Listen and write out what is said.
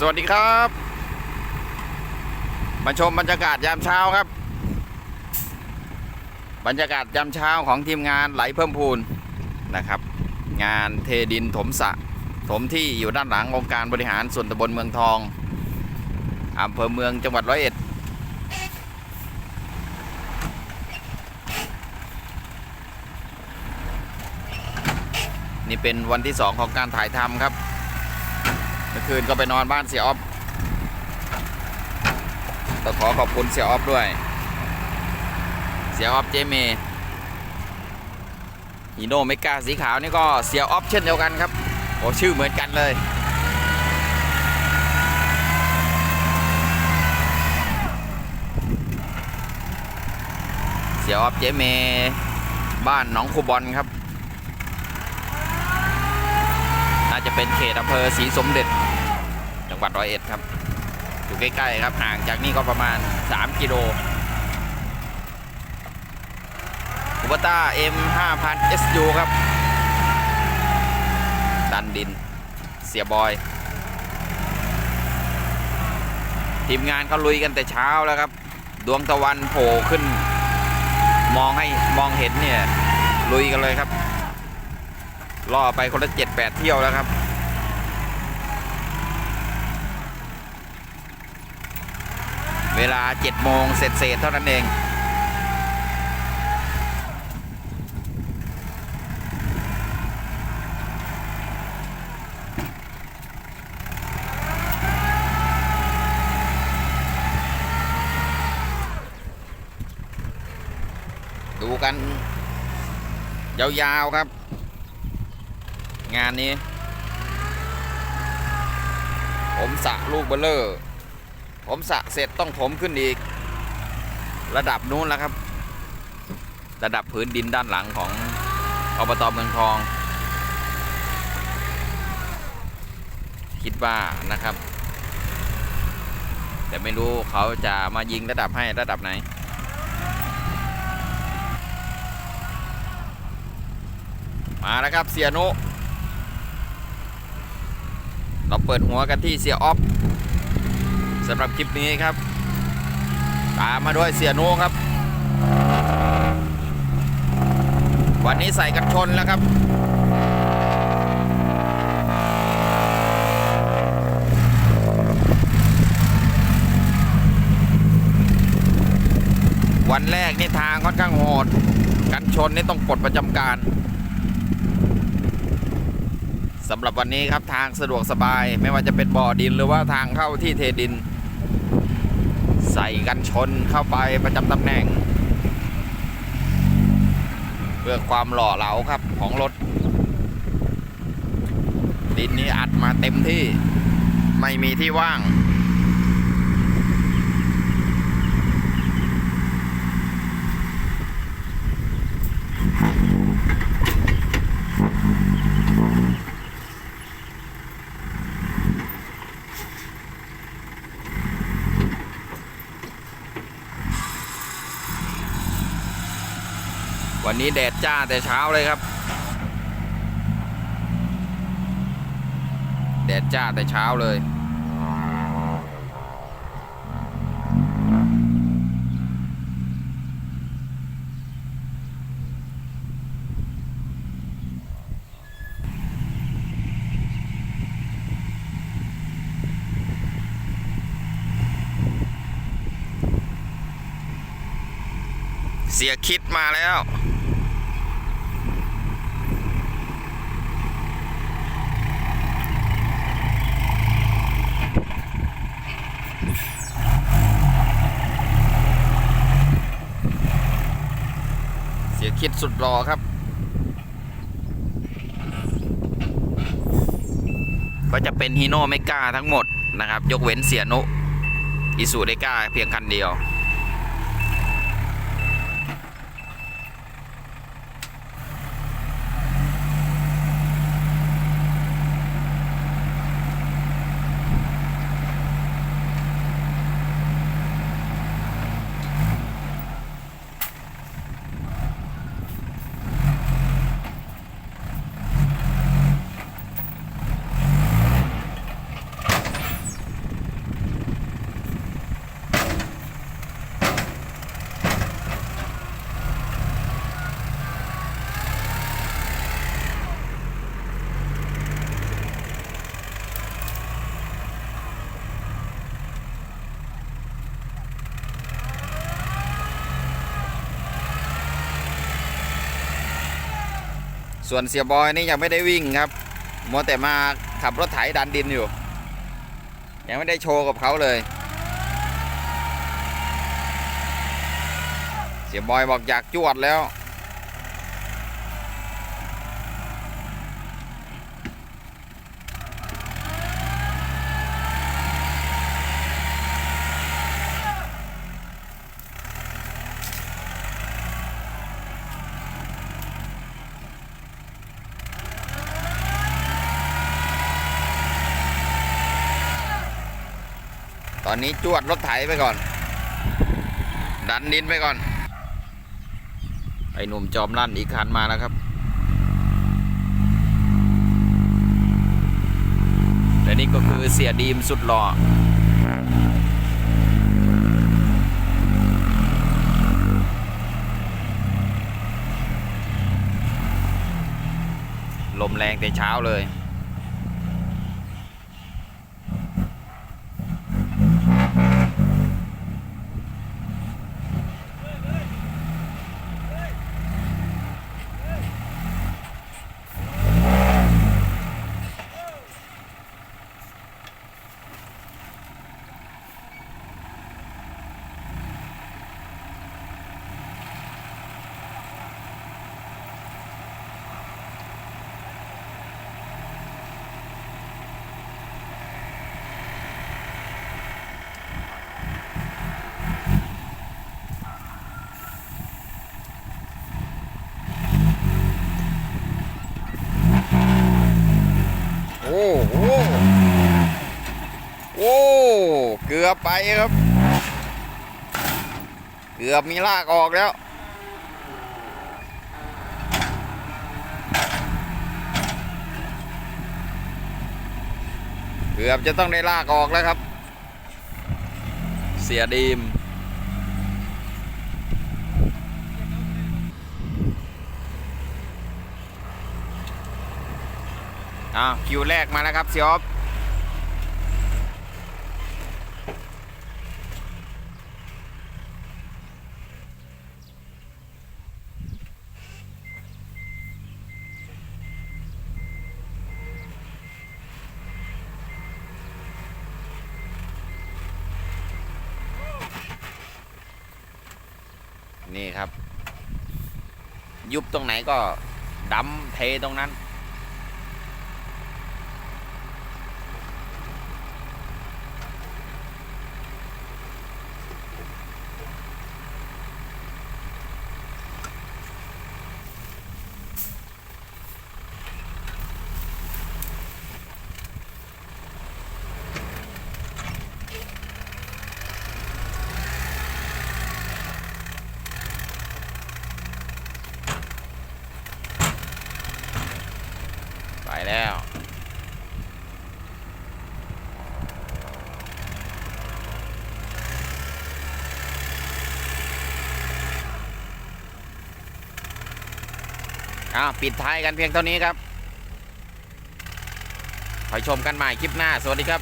สวัสดีครับ มาชมบรรยากาศยามเช้าครับ บรรยากาศยามเช้าของทีมงานไหลเพิ่มพูนนะครับ งานเทดินถมสะถมที่อยู่ด้านหลังองค์การบริหารส่วนตำบลเมืองทองอำเภอเมืองจังหวัดร้อยเอ็ดนี่เป็นวันที่สองของการถ่ายทำครับ มื่อคืนก็ไปนอนบ้านเสียออฟต้องขอขอบคุณเสียออฟด้วย เสียออฟเจเมฮีโนเมกาสีขาวนี่ก็เสียออฟเช่นเดียวกันครับ โอ้ชื่อเหมือนกันเลยเสียออฟเจเมบ้านหนองคูบอลครับ น่าจะเป็นเขตอำเภอศรีสมเด็จ จังหวัดร้อยเอ็ดครับ อยู่ใกล้ๆครับห่างจากนี่ก็ประมาณ 3 กิโลคูบต้า M 5000 SU ครับ ดันดิน เสียบอย ทีมงานเขาลุยกันแต่เช้าแล้วครับ ดวงตะวันโผล่ขึ้น มองให้มองเห็นเนี่ย ลุยกันเลยครับ ล่อไปคนละเจ็ดแปดเที่ยวแล้วครับ เว ลาเจ็ดโมงเสร็จเศษเท่านั้นเอง ดูกัน ยาวๆครับ งานนี้ ผมสระลูกเบลเลอร์ ผมสระเสร็จต้องถมขึ้นอีก ระดับนู้นแล้วครับ ระดับพื้นดินด้านหลังของอบตเมืองทอง คิดว่านะครับ แต่ไม่รู้เขาจะมายิงระดับให้ระดับไหนมาแล้วครับเสียนุ เราเปิดหัวกันที่เสียออฟ สำหรับคลิปนี้ครับ ตามมาด้วยเสียโนุครับ วันนี้ใส่กันชนแล้วครับวันแรกนี่ทางค่อนข้างโหด กันชนนี่ต้องปลดประจำการสำหรับวันนี้ครับทางสะดวกสบายไม่ว่าจะเป็นบ่อดินหรือว่าทางเข้าที่เทดิน ใส่กันชนเข้าไปประจำตำแหน่ง เพื่อความหล่อเหลาครับของรถ ดินนี้อัดมาเต็มที่ไม่มีที่ว่าง วันนี้แดดจ้าแต่เช้าเลยครับ แดดจ้าแต่เช้าเลย เสียคิดมาแล้วิตสุดรอครับ ก็จะเป็นฮีโน่เมกาทั้งหมดนะครับ ยกเว้นเสียนุอิสุเดก้าเพียงคันเดียว ส่วนเสียบอยนี่ยังไม่ได้วิ่งครับมัวแต่มาขับรถไถดันดินอยู่ ยังไม่ได้โชว์กับเขาเลย เสียบอยบอกอยากจวดแล้ว ตอนนี้จวดรถไถไปก่อน ดันดินไปก่อน ไอ้หนุ่มจอมลั่นอีกคันมาแล้วครับ และนี่ก็คือเสียดีมสุดหล่อลมแรงแต่เช้าเลย โอ้โหโอ้ เกือบไปครับ เกือบมีลากออกแล้วเกือบจะต้องได้ลากออกแล้วครับ เสียดีมอ่าคิวแรกมาแล้วครับเซียอ นี่ครับ ยุบตรงไหนก็ดำเทตรงนั้น ไปแล้ว อ้าวปิดท้ายกันเพียงเท่านี้ครับคอยชมกันใหม่คลิปหน้า สวัสดีครับ